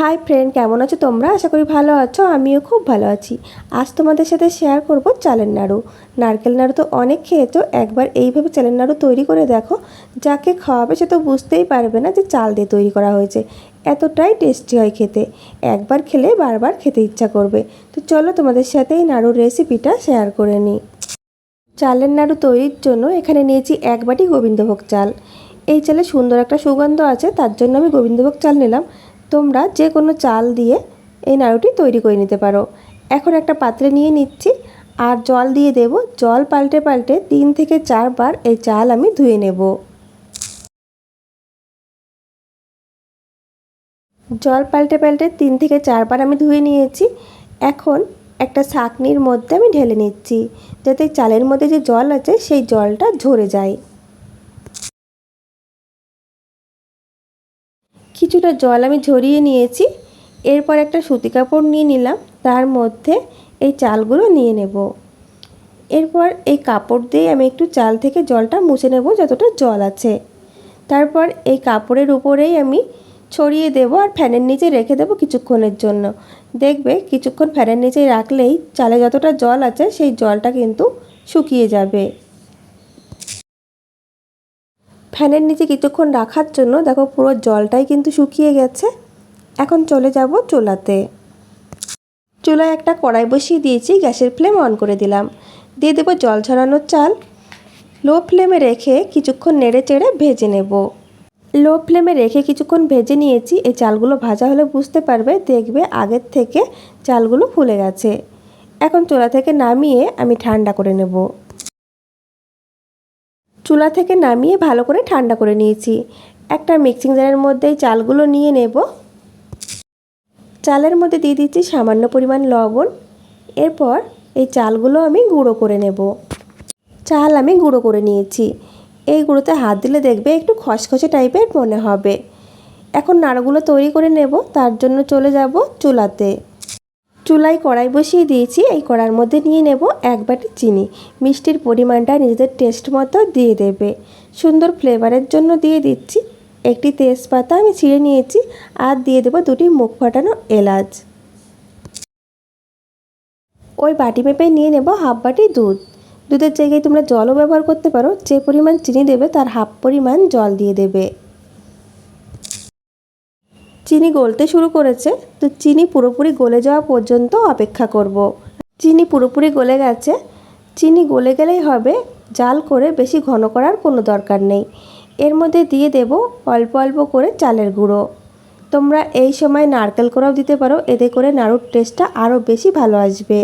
Hi friend কেমন আছো তোমরা? আশা করি ভালো আছো, আমিও খুব ভালো আছি। আজ তোমাদের সাথে শেয়ার করব চালের নাড়ু। নারকেল নাড়ু তো অনেক খেয়েছো একবার এইভাবে চালের নাড়ু তৈরি করে দেখো। যাকে খাওয়াবে সে তো বুঝতেই পারবে না যে চাল দিয়ে তৈরি করা হয়েছে। এতটাই টেস্টি হয় খেতে। একবার খেলে বারবার খেতে ইচ্ছা করবে। তো চলো তোমাদের সাথে এই নাড়ুর রেসিপিটা শেয়ার করে নিই। চালের নাড়ু তৈরির জন্য এখানে নিয়েছি এক বাটি গোবিন্দভোগ চাল। এই চালে সুন্দর একটা সুগন্ধ আছে, তার জন্য আমি গোবিন্দভোগ চাল নিলাম। তোমরা যে কোনো চাল দিয়ে এই নাড়ুটি তৈরি করে নিতে পারো। এখন একটা পাত্রে নিয়ে নিচ্ছি আর জল দিয়ে দেব। জল পাল্টে পাল্টে তিন থেকে চারবার এই চাল আমি ধুয়ে নেব। জল পাল্টে পাল্টে তিন থেকে চারবার আমি ধুয়ে নিয়েছি। এখন একটা ছাঁকনির মধ্যে আমি ঢেলে নিচ্ছি। যাতে চালের মধ্যে যে জল আছে সেই জলটা ঝরে যায়। কিছুটা জল আমি ঝরিয়ে নিয়েছি। এরপর একটা সুতি কাপড় নিয়ে নিলাম। তার মধ্যে এই চালগুলো নিয়ে নেব। এরপর এই কাপড় দিয়ে আমি একটু চাল থেকে জলটা মুছে নেব যতটা জল আছে। তারপর এই কাপড়ের উপরেই আমি ছড়িয়ে দেবো আর ফ্যানের নিচে রেখে দেবো কিছুক্ষণের জন্য। দেখবে কিছুক্ষণ ফ্যানের নিচে রাখলেই চালে যতটা জল আছে সেই জলটা কিন্তু শুকিয়ে যাবে। ফ্যানের নিচে কিছুক্ষণ রাখার জন্য দেখো পুরো জলটাই কিন্তু শুকিয়ে গেছে। এখন চলে যাব চুলাতে। চুলায় একটা কড়াই বসিয়ে দিয়েছি, গ্যাসের ফ্লেম অন করে দিলাম। দিয়ে দেবো জল ছড়ানোর চাল। লো ফ্লেমে রেখে কিছুক্ষণ নেড়ে চেড়ে ভেজে নেব। লো ফ্লেমে রেখে কিছুক্ষণ ভেজে নিয়েছি। এই চালগুলো ভাজা হলে বুঝতে পারবে, দেখবে আগের থেকে চালগুলো ফুলে গেছে। এখন চোলা থেকে নামিয়ে আমি ঠান্ডা করে নেব। চুলা থেকে নামিয়ে ভালো করে ঠান্ডা করে নিয়েছি। একটা মিক্সিং জারের মধ্যে চালগুলো নিয়ে নেব। চালের মধ্যে দিয়ে দিচ্ছি সামান্য পরিমাণ লবণ। এরপর এই চালগুলো আমি গুঁড়ো করে নেব। চাল আমি গুঁড়ো করে নিয়েছি। এই গুঁড়োতে হাত দিলে দেখবে একটু খসখসে টাইপের মনে হবে। এখন নাড়গুলো তৈরি করে নেব, তার জন্য চলে যাব চুলাতে। চুলায় কড়াই বসিয়ে দিয়েছি। এই কড়ার মধ্যে নিয়ে নেব এক বাটি চিনি। মিষ্টির পরিমাণটা নিজেদের টেস্ট মতো দিয়ে দেবে। সুন্দর ফ্লেভারের জন্য দিয়ে দিচ্ছি একটি তেজপাতা আমি ছিঁড়ে নিয়েছি আর দিয়ে দেবো দুটি মুখ ফাটানো এলাচ। ওই বাটি মেপে নিয়ে নেব হাফ বাটি দুধ। দুধের জায়গায় তোমরা জলও ব্যবহার করতে পারো। যে পরিমাণ চিনি দেবে তার হাফ পরিমাণ জল দিয়ে দেবে। চিনি গলতে শুরু করেছে, তো চিনি পুরোপুরি গলে যাওয়া পর্যন্ত অপেক্ষা করব। চিনি পুরোপুরি গলে গেছে, চিনি গলে গেলেই হবে, জাল করে বেশি ঘন করার কোনো দরকার নেই। এর মধ্যে দিয়ে দেব অল্প অল্প করে চালের গুঁড়ো। তোমরা এই সময় নারকেল করাও দিতে পারো, এতে করে নাড়ুর টেস্টটা আরও বেশি ভালো আসবে।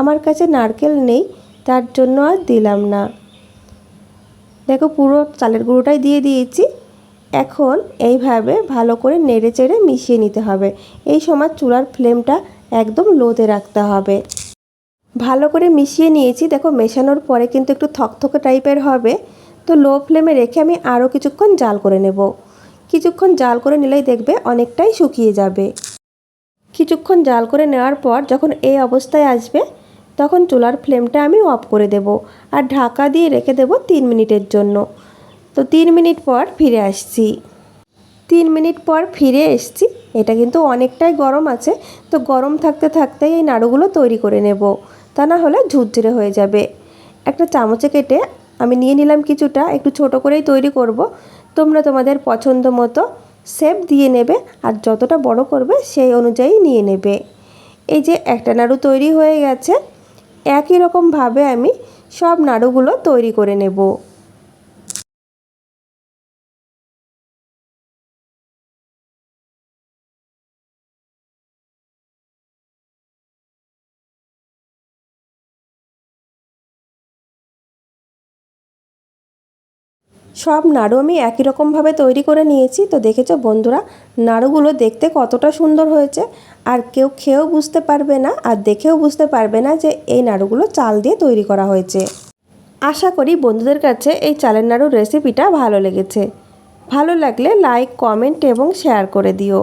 আমার কাছে নারকেল নেই, তার জন্য আর দিলাম না। দেখো পুরো চালের গুঁড়োটাই দিয়ে দিয়েছি। এখন এইভাবে ভালো করে নেড়ে চেড়ে মিশিয়ে নিতে হবে। এই সময় চুলার ফ্লেমটা একদম লোতে রাখতে হবে। ভালো করে মিশিয়ে নিয়েছি। দেখো, মেশানোর পরে কিন্তু একটু থকথকে টাইপের হবে। তো লো ফ্লেমে রেখে আমি আরও কিছুক্ষণ জাল করে নেব। কিছুক্ষণ জাল করে নিলেই দেখবে অনেকটাই শুকিয়ে যাবে। কিছুক্ষণ জাল করে নেওয়ার পর যখন এই অবস্থায় আসবে, তখন চুলার ফ্লেমটা আমি অফ করে দেব। আর ঢাকা দিয়ে রেখে দেব তিন মিনিটের জন্য। তো তিন মিনিট পর ফিরে আসছি। তিন মিনিট পর ফিরে এসছি। এটা কিন্তু অনেকটাই গরম আছে। তো গরম থাকতে থাকতেই এই নাড়ুগুলো তৈরি করে নেব। তা না হলে ঝুরঝুরে হয়ে যাবে। একটা চামচে কেটে আমি নিয়ে নিলাম কিছুটা। একটু ছোট করেই তৈরি করব। তোমরা তোমাদের পছন্দ মতো শেপ দিয়ে নেবে আর যতটা বড় করবে সেই অনুযায়ী নিয়ে নেবে। এই যে একটা নাড়ু তৈরি হয়ে গেছে। একই রকমভাবে আমি সব নাড়ুগুলো তৈরি করে নেব। সব নাড়ু আমি একই রকমভাবে তৈরি করে নিয়েছি। তো দেখেছ বন্ধুরা, নাড়ুগুলো দেখতে কতটা সুন্দর হয়েছে। আর কেউ খেয়েও বুঝতে পারবে না, আর দেখেও বুঝতে পারবে না যে এই নাড়ুগুলো চাল দিয়ে তৈরি করা হয়েছে। আশা করি বন্ধুদের কাছে এই চালের নাড়ুর রেসিপিটা ভালো লেগেছে। ভালো লাগলে লাইক কমেন্ট এবং শেয়ার করে দিও।